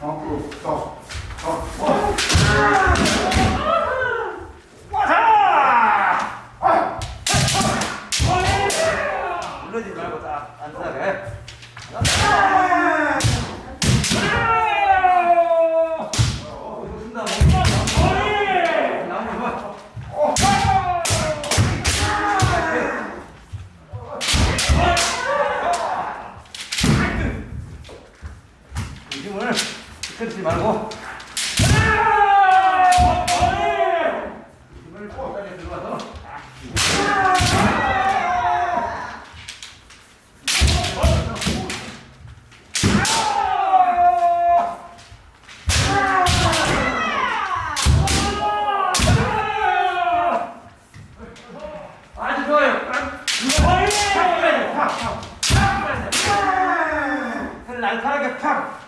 앞으로 더. 더. 눌러지 말고 딱 안전하게. 힘을 끌지 말고 힘을 꽉하게 들어가서 좋아요. 팍!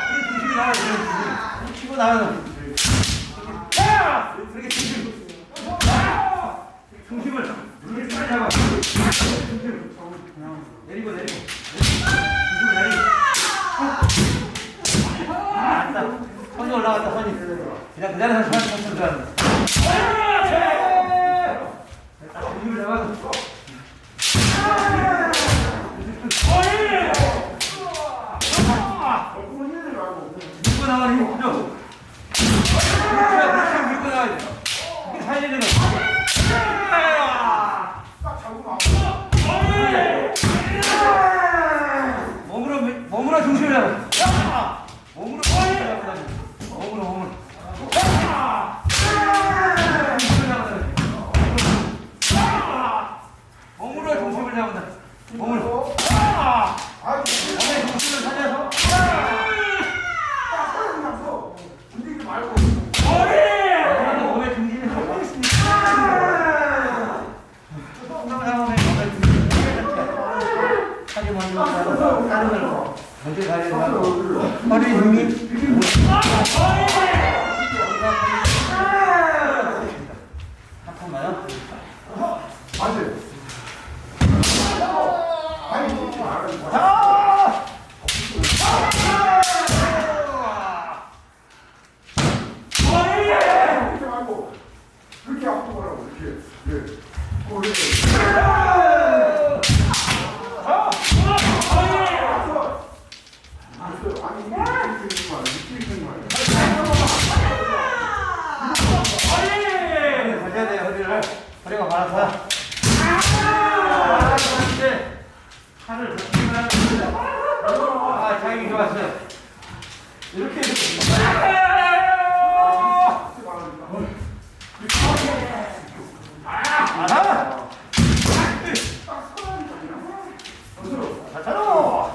심이 나와야 돼. 치고 나가는. 이렇게 중심. 중심을. 이렇게 잘 잡아. 내리고, 내리고. 중심을 내리고. 아. 선이 올라갔다, 선이. 그냥 그 자리에서 선이 거. 됐다, 중심을 잡아서. 밀고 나가는 힘 없죠? 그렇지, 밀고 나가야 돼. 이게 살리는 거. 밀- 몸으로 중심을 잡아. 몸으로 중심을 잡아. 몸으로, 몸으로. 중심을 잡아. 몸으로 중심을 잡는다. 몸으로. 아이, 몸의 중심을 살려서. 나서 움직이지 말고. 몸으로 몸의 중심을 잡고 있습니다. 상상하면 몸의 중심을 하지 말고 다른 걸 먼저 가야 된다고. 허리 힘이! 움직이지 말고. 그렇게 앞으로 가라고, 이렇게. 예. 어, 이렇게. 알았어요. 아니, 이게 이렇게 있는 거 아니야? 이렇게 있는 거 아니야? 허리 가져야 돼요, 허리를. 허리가 말아서. 이제 팔을 붙이면 아, 자기 좋았어요. 이렇게. 자자로!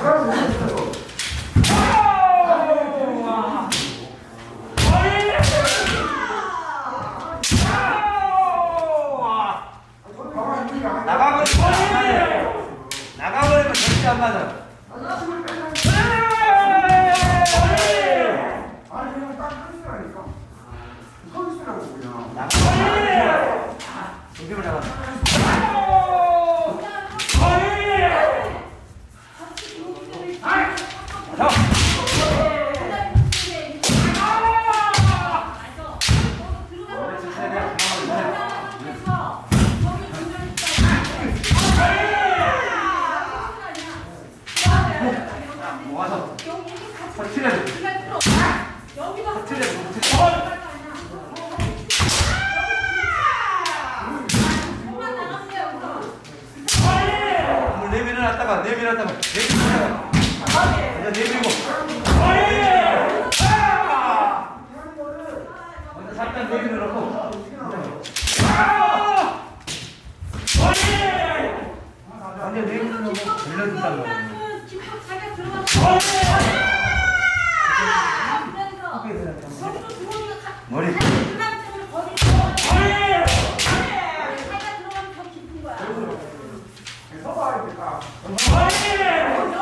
잘하고 있어요. 가만히 있는 게 아니라. 나가버리면 안 맞아요. 나가버리면 절대 안 맞아. 아니 그냥 딱 서있으라니까 서있으라고 그냥 나가버리면 중심을 잡아. 자, 모아서 터치를 해. 여기다 터치를 해. 터치를 해. 내밀었다가 내밀었다가 내밀었다가 먼저 내밀고 먼저 살짝 내밀어 놓고. 먼저 내밀어 놓고 돌려준다고. 머리